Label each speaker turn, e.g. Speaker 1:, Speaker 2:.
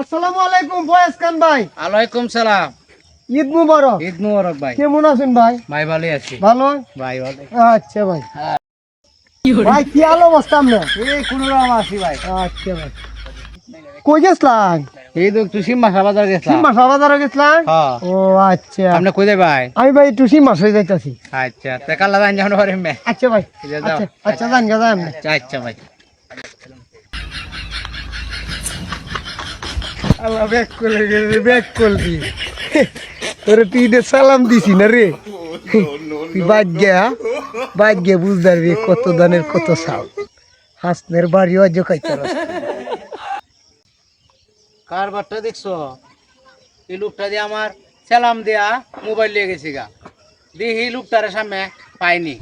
Speaker 1: আসসালামু আলাইকুম ফয়েজ খান ভাই।
Speaker 2: আলাইকুম সালাম।
Speaker 1: ঈদ মুবারক।
Speaker 2: ঈদ মুবারক ভাই।
Speaker 1: কেমন আছেন ভাই?
Speaker 2: ভাই ভালোই আছি।
Speaker 1: ভালো?
Speaker 2: ভাই ভালো।
Speaker 1: আচ্ছা ভাই। ভাই কি আলো অবস্থা আপনার?
Speaker 2: এই কোন রকম আছি ভাই।
Speaker 1: আচ্ছা ভাই। কই গেছলাম?
Speaker 2: এই তো একটু বাজার গেছিলাম।
Speaker 1: বাজারে গেছলাম? ও আচ্ছা।
Speaker 2: আপনি কই দে ভাই?
Speaker 1: আমি ভাই একটু সিমাস হয়ে যাইতাছি।
Speaker 2: আচ্ছা তে পারে
Speaker 1: আচ্ছা ভাই। আচ্ছা আচ্ছা গা যান।
Speaker 2: আচ্ছা ভাই।
Speaker 1: আল্লাহ ব্যাক করে গেছে ব্যাক করবি। তোরে তুই সালাম দিছি না রে। তুই গিয়া বাদ গিয়া বুঝদার রে কত দানের কত সাল। হাসনের বাড়িও আজ কাইতার
Speaker 2: কার বাট্টা দেখছ? এই লোকটা দিয়ে আমার সালাম দেয়া মোবাইল লিয়ে গেছি গা। দেখি লোকটার সামনে পাইনি।